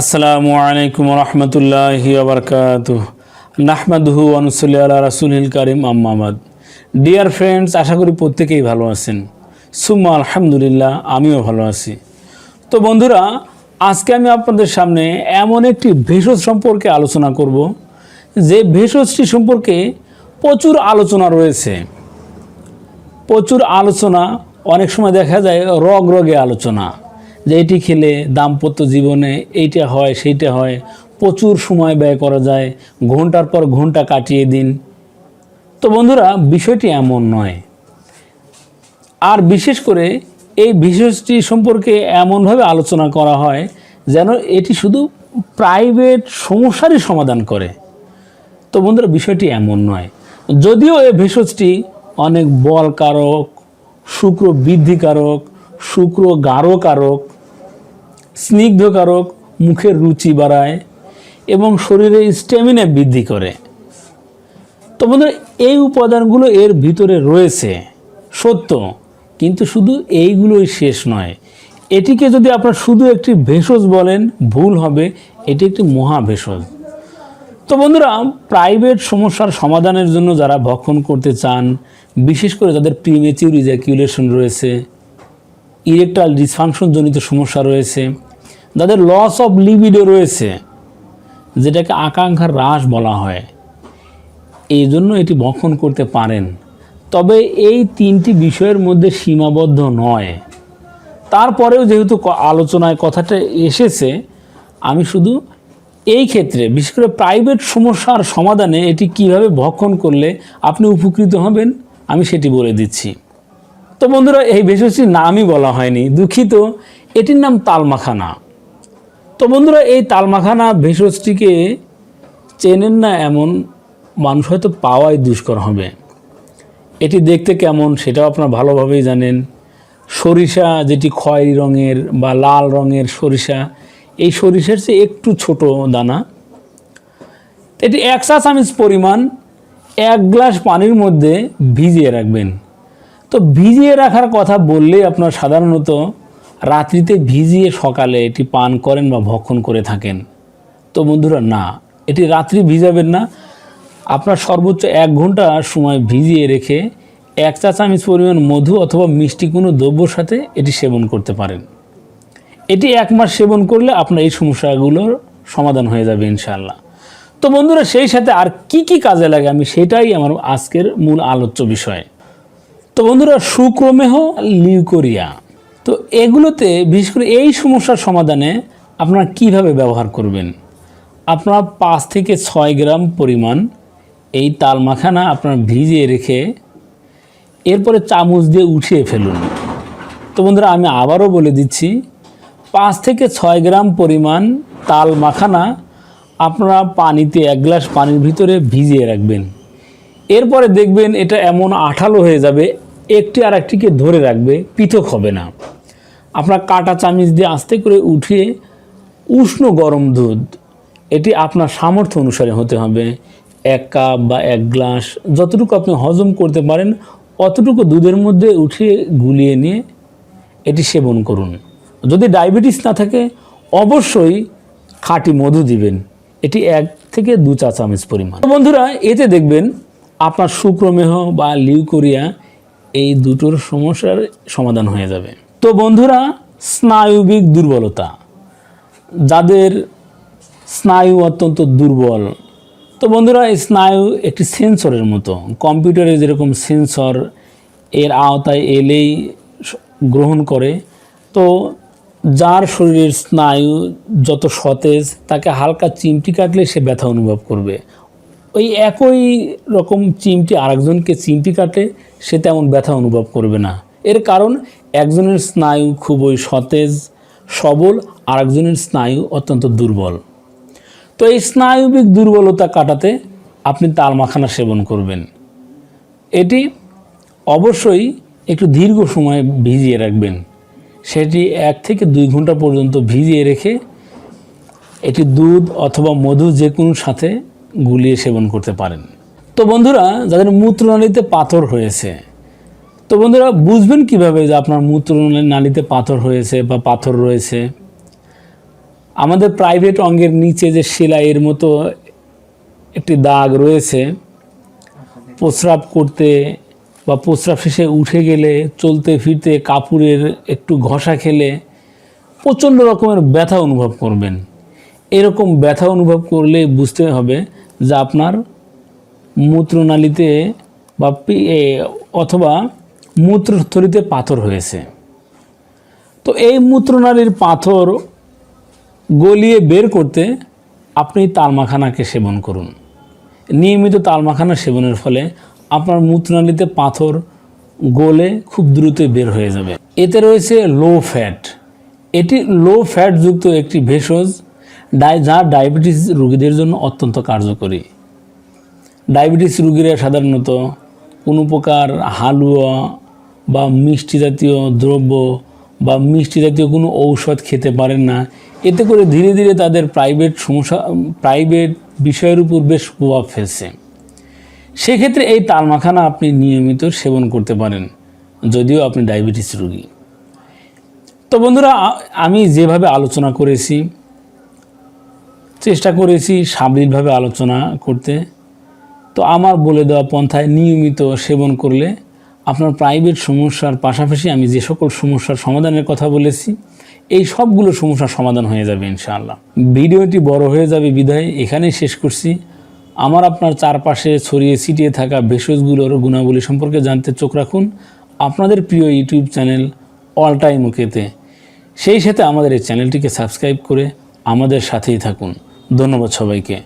আসসালামু আলাইকুম রহমতুল্লাহি আবরকাত নাহমাদহু আনুসল্লি আল্লাহ রাসুলহিল করিম আম্মামাদ ডিয়ার ফ্রেন্ডস আশা করি প্রত্যেকেই ভালো আছেন। সুম্মা আলহামদুলিল্লাহ, আমিও ভালো আছি। তো বন্ধুরা, আজকে আমি আপনাদের সামনে এমন একটি ভেষজ সম্পর্কে আলোচনা করব, যে ভেষজটি সম্পর্কে প্রচুর আলোচনা রয়েছে। প্রচুর আলোচনা, অনেক সময় দেখা যায় রগ রগে আলোচনা। যে এটি খেলে দাম্পত্য জীবনে এইটা হয়, সেইটা হয়, প্রচুর সময় ব্যয় করা যায়, ঘণ্টার পর ঘণ্টা কাটিয়ে দিন। তো বন্ধুরা, বিষয়টি এমন নয়। আর বিশেষ করে এই বিষয়টি সম্পর্কে এমনভাবে আলোচনা করা হয় যেন এটি শুধু প্রাইভেট সমস্যারই সমাধান করে। তো বন্ধুরা, বিষয়টি এমন নয়। যদিও এই ভেষজটি অনেক বলকারক, শুক্র বৃদ্ধিকারক, শুক্র গাঢ়কারক স্নিগ্ধকারক মুখের রুচি বাড়ায় এবং শরীরে স্ট্যামিনা বৃদ্ধি করে। তো বন্ধুরা, এই উপাদানগুলো এর ভিতরে রয়েছে, সত্য, কিন্তু শুধু এইগুলোই শেষ নয়। এটিকে যদি আপনার শুধু একটি ভেষজ বলেন, ভুল হবে, এটি একটি মহা ভেষজ তো বন্ধুরা প্রাইভেট সমস্যার সমাধানের জন্য যারা ভক্ষণ করতে চান, বিশেষ করে যাদের প্রিমেচিউর ইজাকিউলেশন রয়েছে ইরেকটাল ডিসফাংশন জনিত সমস্যা রয়েছে যাদের লস অফ লিবিডো রয়েছে, যেটাকে আকাঙ্ক্ষার হ্রাস বলা হয়। এই জন্য এটি ভক্ষণ করতে পারেন। তবে এই তিনটি বিষয়ের মধ্যে সীমাবদ্ধ নয়। তারপরেও যেহেতু আলোচনায় কথাটা এসেছে, আমি শুধু এই ক্ষেত্রে, বিশেষ করে প্রাইভেট সমস্যার সমাধানে এটি কীভাবে ভক্ষণ করলে আপনি উপকৃত হবেন, আমি সেটি বলে দিচ্ছি। তো বন্ধুরা, এই ভেষজটির নামই বলা হয়নি। দুঃখিত, এটির নাম তালমাখানা। তো বন্ধুরা, এই তালমাখানা ভেষজটিকে চেনেন না এমন মানুষ হয়তো পাওয়াই দুষ্কর হবে। এটি দেখতে কেমন সেটাও আপনারা ভালোভাবেই জানেন। সরিষা যেটি খয়েরি রঙের বা লাল রঙের সরিষা, এই সরিষার চেয়ে একটু ছোট দানা। এটি এক চা পরিমাণ এক গ্লাস পানির মধ্যে ভিজিয়ে রাখবেন। তো ভিজিয়ে রাখার কথা বললেই আপনার সাধারণত রাত্রিতে ভিজিয়ে সকালে এটি পান করেন বা ভক্ষণ করে থাকেন। তো বন্ধুরা, না, এটি রাত্রি ভিজাবেন না। আপনার সর্বোচ্চ এক ঘণ্টা সময় ভিজিয়ে রেখে এক চা চামচ পরিমাণ মধু অথবা মিষ্টি কোনো দ্রব্যর সাথে এটি সেবন করতে পারেন। এটি এক মাস সেবন করলে আপনার এই সমস্যাগুলোর সমাধান হয়ে যাবে ইনশাল্লাহ তো বন্ধুরা, সেই সাথে আর কি কি কাজে লাগে আমি সেটাই আমার আজকের মূল আলোচ্য বিষয়। তো বন্ধুরা, সুক্রমেহ লিউকোরিয়া। তো এগুলোতে, বিশেষ করে এই সমস্যার সমাধানে আপনারা কীভাবে ব্যবহার করবেন? আপনারা পাঁচ থেকে ছয় গ্রাম পরিমাণ এই তাল মাখানা আপনার ভিজিয়ে রেখে এরপরে চামচ দিয়ে উঠিয়ে ফেলুন। তো বন্ধুরা, আমি আবারও বলে দিচ্ছি, পাঁচ থেকে ছয় গ্রাম পরিমাণ তাল মাখানা আপনারা পানিতে এক গ্লাস পানির ভিতরে ভিজিয়ে রাখবেন। এরপরে দেখবেন এটা এমন আঠালো হয়ে যাবে, একটি আর একটিকে ধরে রাখবে, পৃথক হবে না। আপনার কাটা চামিচ দিয়ে আস্তে করে উঠিয়ে উষ্ণ গরম দুধ, এটি আপনার সামর্থ্য অনুসারে হতে হবে। এক কাপ বা এক গ্লাস যতটুকু আপনি হজম করতে পারেন, অতটুকু দুধের মধ্যে উঠিয়ে গুলিয়ে নিয়ে এটি সেবন করুন। যদি ডায়াবেটিস না থাকে, অবশ্যই খাঁটি মধু দিবেন। এটি এক থেকে দু চা চামচ পরিমাণ। বন্ধুরা, এতে দেখবেন আপনার শুক্রমেহ বা লিউকোরিয়া এই দুটোর সমস্যার সমাধান হয়ে যাবে। তো বন্ধুরা, স্নায়ুবিক দুর্বলতা। যাদের স্নায়ু অত্যন্ত দুর্বল, তো বন্ধুরা, এই স্নায়ু একটি সেন্সরের মতো। কম্পিউটারে যেরকম সেন্সর, এর আওতায় এলেই গ্রহণ করে। তো যার শরীরের স্নায়ু যত সতেজ, তাকে হালকা চিমটি কাটলে সে ব্যথা অনুভব করবে। ওই একই রকম চিমটি আরেকজনকে চিমটি কাটে সে তেমন ব্যথা অনুভব করবে না। এর কারণ, একজনের স্নায়ু খুবই সতেজ, সবল, আরেকজনের স্নায়ু অত্যন্ত দুর্বল। তো এই স্নায়ুবিক দুর্বলতা কাটাতে আপনি তাল মাখানা সেবন করবেন। এটি অবশ্যই একটু দীর্ঘ সময় ভিজিয়ে রাখবেন। সেটি এক থেকে দুই ঘণ্টা পর্যন্ত ভিজিয়ে রেখে এটি দুধ অথবা মধু যে কোনো সাথে গুলিয়ে সেবন করতে পারেন। তো বন্ধুরা, যাদের মূত্রনালীতে পাথর হয়েছে তো বন্ধুরা, বুঝবেন কীভাবে যে আপনার মূত্রনালীতে পাথর হয়েছে বা পাথর রয়েছে? আমাদের প্রাইভেট অঙ্গের নিচে যে সেলাইয়ের মতো একটি দাগ রয়েছে, প্রস্রাব করতে বা প্রস্রাব শেষে উঠে গেলে, চলতে ফিরতে কাপড়ের একটু ঘষা খেলে প্রচণ্ড রকমের ব্যথা অনুভব করবেন। এরকম ব্যথা অনুভব করলে বুঝতে হবে যে আপনার মূত্রনালীতে বা অথবা মূত্রথলিতে পাথর হয়েছে। তো এই মূত্রনালীর পাথর গলিয়ে বের করতে আপনি তালমাখানাকে সেবন করুন। নিয়মিত তালমাখানা সেবনের ফলে আপনার মূত্রনালীতে পাথর গলে খুব দ্রুত বের হয়ে যাবে। এতে রয়েছে লো ফ্যাট। এটি লো ফ্যাটযুক্ত একটি ভেষজ ডাই যা ডায়াবেটিস রোগীদের জন্য অত্যন্ত কার্যকরী। ডায়াবেটিস রোগীরা সাধারণত কোনো প্রকার হালুয়া বা মিষ্টি জাতীয় দ্রব্য বা মিষ্টি জাতীয় কোনো ঔষধ খেতে পারেন না। এতে করে ধীরে ধীরে তাদের প্রাইভেট সমস্যা প্রাইভেট বিষয়ের উপর বেশ প্রভাব ফেলছে। সেক্ষেত্রে এই তালমাখানা আপনি নিয়মিত সেবন করতে পারেন, যদিও আপনি ডায়াবেটিস রোগী। তো বন্ধুরা আমি যেভাবে আলোচনা করেছি, চেষ্টা করেছি সাবলীলভাবে আলোচনা করতে। তো আমার বলে দেওয়া পন্থায় নিয়মিত সেবন করলে আপনার প্রাইভেট সমস্যার পাশাপাশি আমি যে সকল সমস্যার সমাধানের কথা বলেছি, এই সবগুলো সমস্যার সমাধান হয়ে যাবে ইনশাআল্লাহ। ভিডিওটি বড় হয়ে যাবে বিধায় এখানেই শেষ করছি। আমার আপনার চারপাশে ছড়িয়ে ছিটিয়ে থাকা ভেষজগুলোর গুণাবলী সম্পর্কে জানতে চোখ রাখুন। আপনাদের প্রিয় ইউটিউব চ্যানেল অল টাইম ওকেতে সেই সাথে আমাদের এই চ্যানেলটিকে সাবস্ক্রাইব করে আমাদের সাথেই থাকুন। ধন্যবাদ সবাইকে।